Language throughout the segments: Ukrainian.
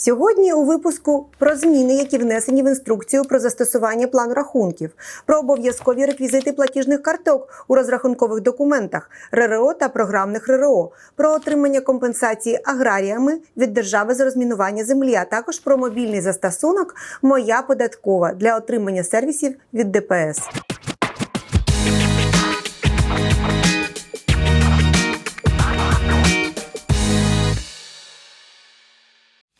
Сьогодні у випуску про зміни, які внесені в інструкцію про застосування плану рахунків, про обов'язкові реквізити платіжних карток у розрахункових документах РРО та програмних РРО, про отримання компенсації аграріями від держави за розмінування землі, а також про мобільний застосунок Моя податкова для отримання сервісів від ДПС.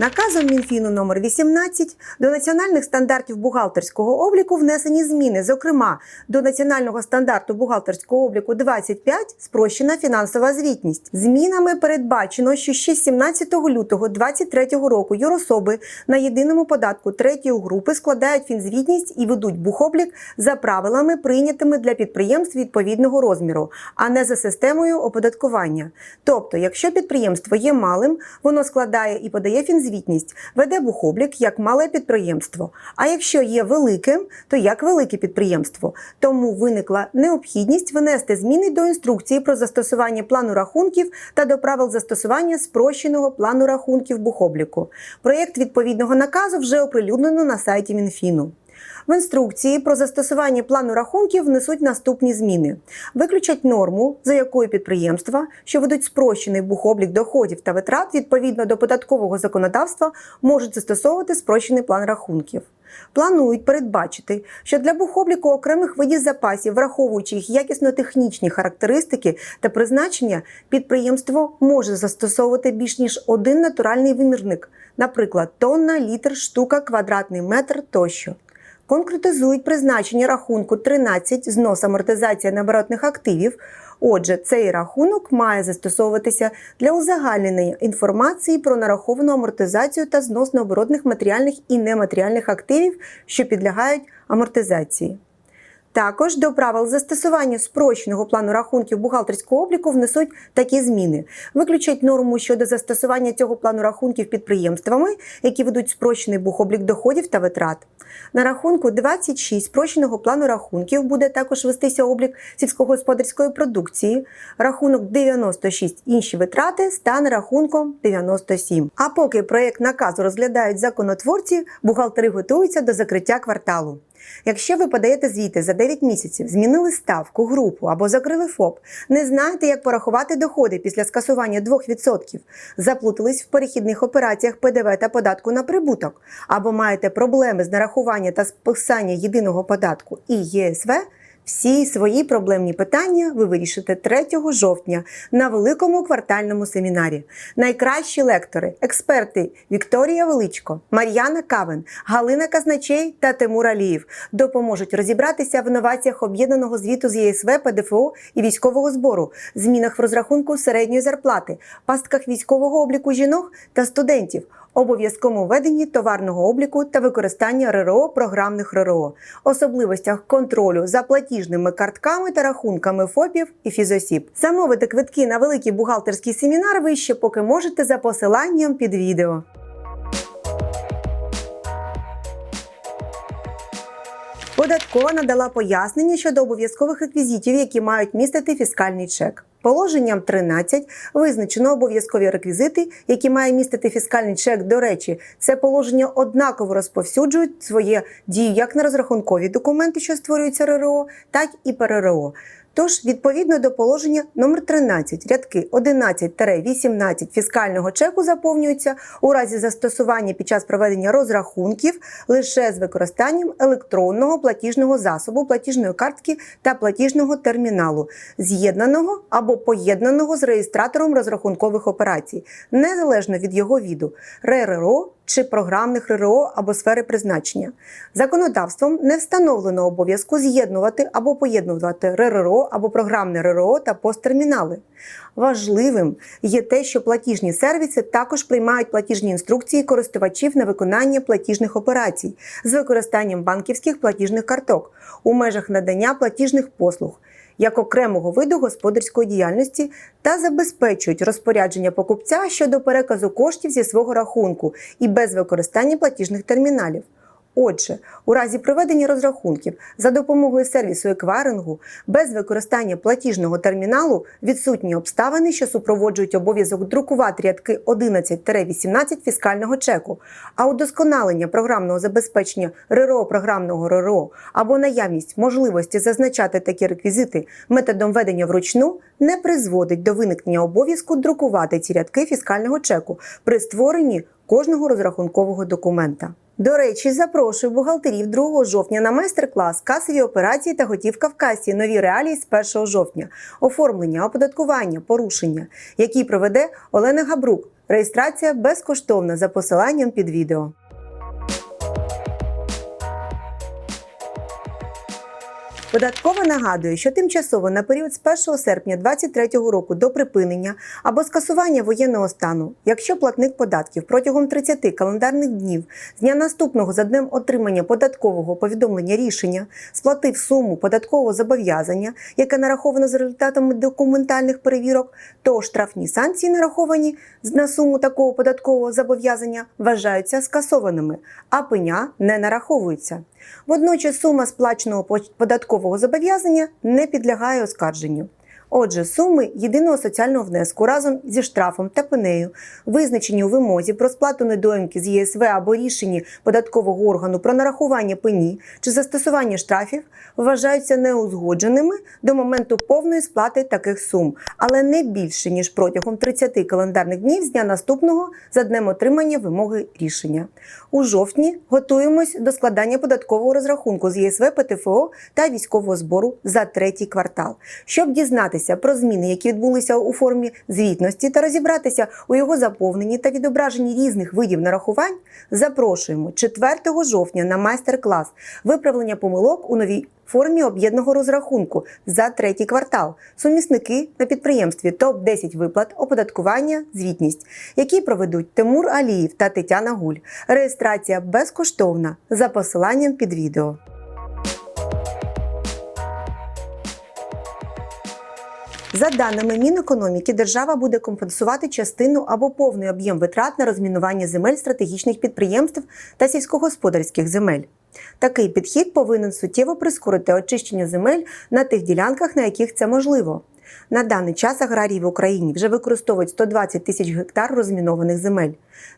Наказом Мінфіну номер 18 до національних стандартів бухгалтерського обліку внесені зміни, зокрема до національного стандарту бухгалтерського обліку 25 спрощена фінансова звітність. Змінами передбачено, що ще 17 лютого 2023 року юрособи на єдиному податку третьої групи складають фінзвітність і ведуть бухоблік за правилами, прийнятими для підприємств відповідного розміру, а не за системою оподаткування. Тобто, якщо підприємство є малим, воно складає і подає фінзвітність, веде бухоблік як мале підприємство. А якщо є великим, то як велике підприємство. Тому виникла необхідність внести зміни до інструкції про застосування плану рахунків та до правил застосування спрощеного плану рахунків бухобліку. Проєкт відповідного наказу вже оприлюднено на сайті Мінфіну. В інструкції про застосування плану рахунків внесуть наступні зміни: виключать норму, за якою підприємства, що ведуть спрощений бухоблік доходів та витрат відповідно до податкового законодавства, можуть застосовувати спрощений план рахунків. Планують передбачити, що для бухобліку окремих видів запасів, враховуючи їх якісно-технічні характеристики та призначення, підприємство може застосовувати більш ніж один натуральний вимірник, наприклад, тонна, літр, штука, квадратний метр тощо. Конкретизують призначення рахунку 13 знос амортизація необоротних активів. Отже, цей рахунок має застосовуватися для узагальнення інформації про нараховану амортизацію та знос необоротних матеріальних і нематеріальних активів, що підлягають амортизації. Також до правил застосування спрощеного плану рахунків бухгалтерського обліку внесуть такі зміни: виключать норму щодо застосування цього плану рахунків підприємствами, які ведуть спрощений бухоблік доходів та витрат. На рахунку 26 спрощеного плану рахунків буде також вестися облік сільськогосподарської продукції. Рахунок 96 інші витрати стане рахунком 97. А поки проєкт наказу розглядають законотворці, бухгалтери готуються до закриття кварталу. Якщо ви подаєте звіти за 9 місяців, змінили ставку, групу або закрили ФОП, не знаєте, як порахувати доходи після скасування 2%, заплутались в перехідних операціях ПДВ та податку на прибуток, або маєте проблеми з нарахування та списання єдиного податку і ЄСВ, всі свої проблемні питання ви вирішите 3 жовтня на великому квартальному семінарі. Найкращі лектори, експерти Вікторія Величко, Мар'яна Кавен, Галина Казначей та Тимур Алієв допоможуть розібратися в новаціях об'єднаного звіту з ЄСВ, ПДФО і військового збору, змінах в розрахунку середньої зарплати, пастках військового обліку жінок та студентів обов'язковому веденні товарного обліку та використання РРО програмних РРО, особливостях контролю за платіжними картками та рахунками ФОПів і фізосіб. Замовити квитки на великий бухгалтерський семінар ви ще поки можете за посиланням під відео. Податкова надала пояснення щодо обов'язкових реквізитів, які мають містити фіскальний чек. Положенням 13 визначено обов'язкові реквізити, які має містити фіскальний чек. До речі, це положення однаково розповсюджують своє дію як на розрахункові документи, що створюються РРО, так і ПРРО. Тож, відповідно до положення номер 13, рядки 11-18 фіскального чеку заповнюються у разі застосування під час проведення розрахунків лише з використанням електронного платіжного засобу, платіжної картки та платіжного терміналу, з'єднаного або поєднаного з реєстратором розрахункових операцій, незалежно від його віду, РРО чи програмних РРО або сфери призначення. Законодавством не встановлено обов'язку з'єднувати або поєднувати РРО або програмне РРО та посттермінали. Важливим є те, що платіжні сервіси також приймають платіжні інструкції користувачів на виконання платіжних операцій з використанням банківських платіжних карток у межах надання платіжних послуг. Як окремого виду господарської діяльності та забезпечують розпорядження покупця щодо переказу коштів зі свого рахунку і без використання платіжних терміналів. Отже, у разі проведення розрахунків за допомогою сервісу еквайрингу без використання платіжного терміналу відсутні обставини, що супроводжують обов'язок друкувати рядки 11-18 фіскального чеку, а удосконалення програмного забезпечення РРО програмного РРО або наявність можливості зазначати такі реквізити методом ведення вручну не призводить до виникнення обов'язку друкувати ці рядки фіскального чеку при створенні кожного розрахункового документа. До речі, запрошую бухгалтерів 2 жовтня на майстер-клас касові операції та готівка в касі. Нові реалії з 1 жовтня, оформлення, оподаткування, порушення, які проведе Олена Габрук. Реєстрація безкоштовна за посиланням під відео. Податкова нагадує, що тимчасово на період з 1 серпня 2023 року до припинення або скасування воєнного стану, якщо платник податків протягом 30 календарних днів з дня наступного за днем отримання податкового повідомлення рішення сплатив суму податкового зобов'язання, яке нараховано за результатами документальних перевірок, то штрафні санкції, нараховані на суму такого податкового зобов'язання, вважаються скасованими, а пеня не нараховується. Водночас сума сплаченого податкового зобов'язання не підлягає оскарженню. Отже, суми єдиного соціального внеску разом зі штрафом та пенею, визначені у вимозі про сплату недоїмки з ЄСВ або рішенні податкового органу про нарахування пені чи застосування штрафів, вважаються неузгодженими до моменту повної сплати таких сум, але не більше ніж протягом 30 календарних днів з дня наступного за днем отримання вимоги рішення. У жовтні готуємось до складання податкового розрахунку з ЄСВ, ПТФО та військового збору за третій квартал, щоб дізнатися про зміни, які відбулися у формі звітності, та розібратися у його заповненні та відображенні різних видів нарахувань. Запрошуємо 4 жовтня на майстер-клас виправлення помилок у новій формі об'єднаного розрахунку за третій квартал, сумісники на підприємстві топ 10 виплат, оподаткування, звітність, які проведуть Тимур Аліїв та Тетяна Гуль. Реєстрація безкоштовна за посиланням під відео. За даними Мінекономіки, держава буде компенсувати частину або повний об'єм витрат на розмінування земель стратегічних підприємств та сільськогосподарських земель. Такий підхід повинен суттєво прискорити очищення земель на тих ділянках, на яких це можливо. На даний час аграрії в Україні вже використовують 120 тисяч гектар розмінованих земель.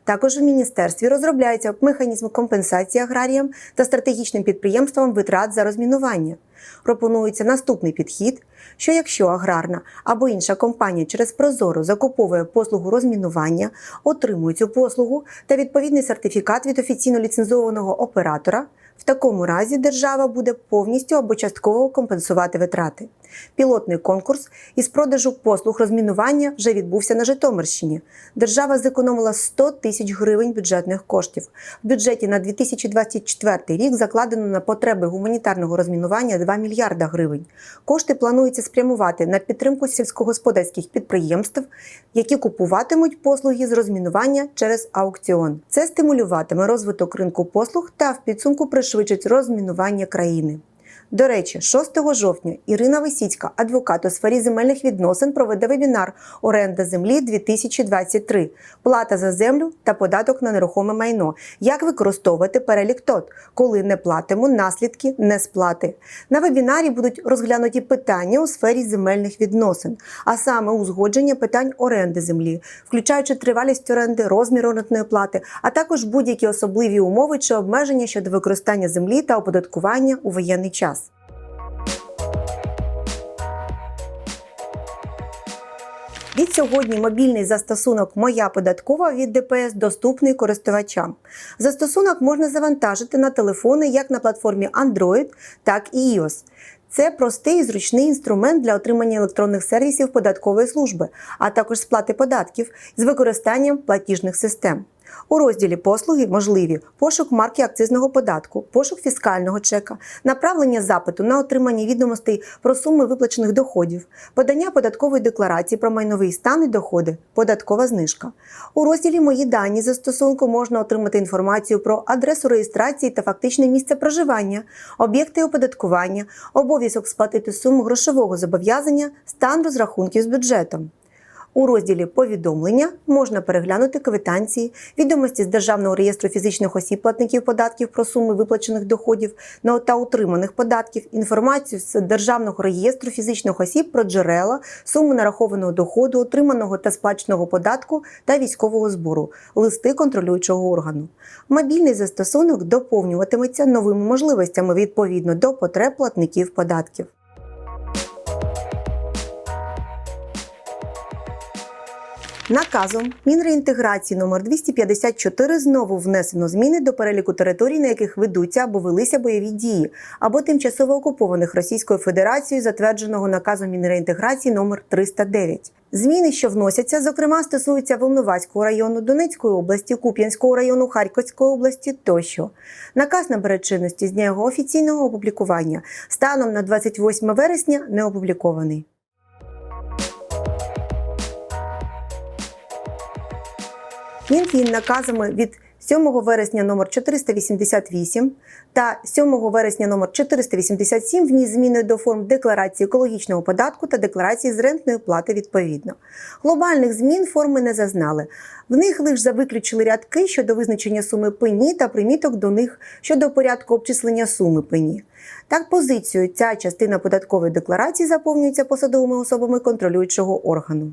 Також в міністерстві розробляється механізм компенсації аграріям та стратегічним підприємствам витрат за розмінування. Пропонується наступний підхід: що якщо аграрна або інша компанія через Прозоро закуповує послугу розмінування, отримує цю послугу та відповідний сертифікат від офіційно ліцензованого оператора. В такому разі держава буде повністю або частково компенсувати витрати. Пілотний конкурс із продажу послуг розмінування вже відбувся на Житомирщині. Держава зекономила 100 тисяч гривень бюджетних коштів. В бюджеті на 2024 рік закладено на потреби гуманітарного розмінування 2 мільярда гривень. Кошти планується спрямувати на підтримку сільськогосподарських підприємств, які купуватимуть послуги з розмінування через аукціон. Це стимулюватиме розвиток ринку послуг та в підсумку пришвидшить розмінування країни. До речі, 6 жовтня Ірина Висіцька, адвокат у сфері земельних відносин, проведе вебінар Оренда землі 2023, плата за землю та податок на нерухоме майно. Як використовувати перелік ТОТ, коли не платимо наслідки несплати. На вебінарі будуть розглянуті питання у сфері земельних відносин, а саме узгодження питань оренди землі, включаючи тривалість оренди, розмір орендної плати, а також будь-які особливі умови чи обмеження щодо використання землі та оподаткування у воєнний час. Відсьогодні мобільний застосунок Моя податкова від ДПС доступний користувачам. Застосунок можна завантажити на телефони як на платформі Android, так і iOS. Це простий і зручний інструмент для отримання електронних сервісів податкової служби, а також сплати податків з використанням платіжних систем. У розділі Послуги можливі пошук марки акцизного податку, пошук фіскального чека, направлення запиту на отримання відомостей про суми виплачених доходів, подання податкової декларації про майновий стан і доходи, податкова знижка. У розділі Мої дані застосунку можна отримати інформацію про адресу реєстрації та фактичне місце проживання, об'єкти оподаткування, обов'язок сплатити суму грошового зобов'язання, стан розрахунків з бюджетом. У розділі Повідомлення можна переглянути квитанції, відомості з Державного реєстру фізичних осіб платників податків про суми виплачених доходів та утриманих податків, інформацію з Державного реєстру фізичних осіб про джерела, суми нарахованого доходу, отриманого та сплаченого податку та військового збору, листи контролюючого органу. Мобільний застосунок доповнюватиметься новими можливостями відповідно до потреб платників податків. Наказом Мінреінтеграції номер 254 знову внесено зміни до переліку територій, на яких ведуться або велися бойові дії, або тимчасово окупованих Російською Федерацією, затвердженого наказом Мінреінтеграції номер 309. Зміни, що вносяться, зокрема, стосуються Волноваського району, Донецької області, Куп'янського району, Харківської області тощо. Наказ набере чинності з дня його офіційного опублікування. Станом на 28 вересня не опублікований. Мінфін наказами від 7 вересня номер 488 та 7 вересня номер 487 вніс зміни до форм декларації екологічного податку та декларації з рентної плати відповідно. Глобальних змін форми не зазнали. В них лише виключили рядки щодо визначення суми пені та приміток до них щодо порядку обчислення суми пені. Так, позицію ця частина податкової декларації заповнюється посадовими особами контролюючого органу.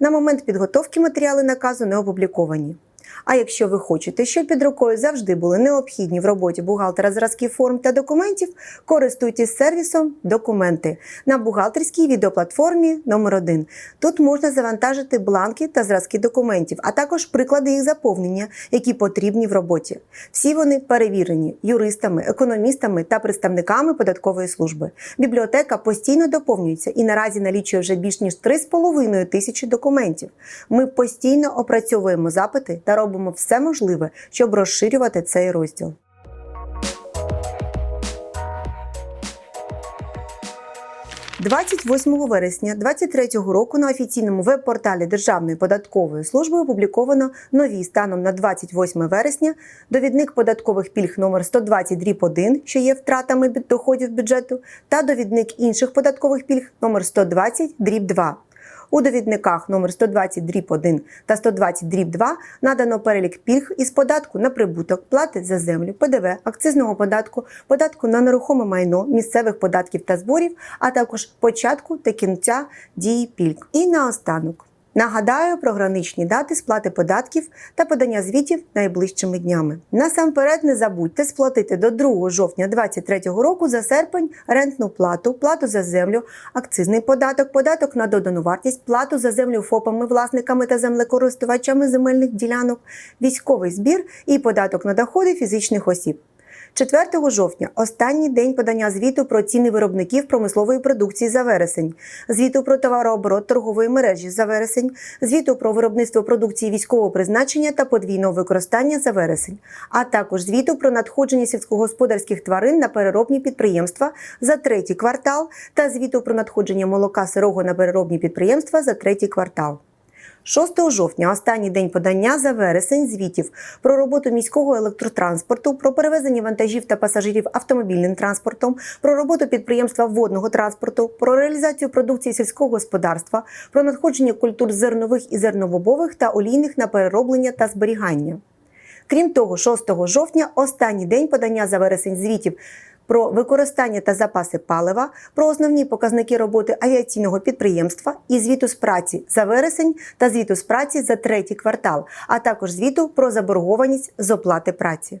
На момент підготовки матеріали наказу не опубліковані. А якщо ви хочете, щоб під рукою завжди були необхідні в роботі бухгалтера зразки форм та документів, користуйтесь сервісом Документи на бухгалтерській відеоплатформі номер 1 Тут можна завантажити бланки та зразки документів, а також приклади їх заповнення, які потрібні в роботі. Всі вони перевірені юристами, економістами та представниками податкової служби. Бібліотека постійно доповнюється і наразі налічує вже більш ніж 3,5 тисячі документів. Ми постійно опрацьовуємо запити та робимо все можливе, щоб розширювати цей розділ. – 28 вересня 2023 року на офіційному веб-порталі Державної податкової служби опубліковано нові станом на 28 вересня довідник податкових пільг номер 120 дріб 1, що є втратами доходів бюджету, та довідник інших податкових пільг номер 120 дріб 2. У довідниках номер 120 дріб 1 та 120 дріб 2 надано перелік пільг із податку на прибуток, плати за землю, ПДВ, акцизного податку, податку на нерухоме майно, місцевих податків та зборів, а також початку та кінця дії пільг. І наостанок. Нагадаю про граничні дати сплати податків та подання звітів найближчими днями. Насамперед не забудьте сплатити до 2 жовтня 2023 року за серпень рентну плату, плату за землю, акцизний податок, податок на додану вартість, плату за землю ФОПами, власниками та землекористувачами земельних ділянок, військовий збір і податок на доходи фізичних осіб. 4 жовтня останній день подання звіту про ціни виробників промислової продукції за вересень, звіту про товарооборот торгової мережі за вересень, звіту про виробництво продукції військового призначення та подвійного використання за вересень, а також звіту про надходження сільськогосподарських тварин на переробні підприємства за третій квартал та звіту про надходження молока сирого на переробні підприємства за третій квартал. 6 жовтня останній день подання за вересень звітів про роботу міського електротранспорту, про перевезення вантажів та пасажирів автомобільним транспортом, про роботу підприємства водного транспорту, про реалізацію продукції сільського господарства, про надходження культур зернових і зерновобових та олійних на перероблення та зберігання. Крім того, 6 жовтня останній день подання за вересень звітів про використання та запаси палива, про основні показники роботи авіаційного підприємства і звіту з праці за вересень та звіту з праці за третій квартал, а також звіту про заборгованість з оплати праці.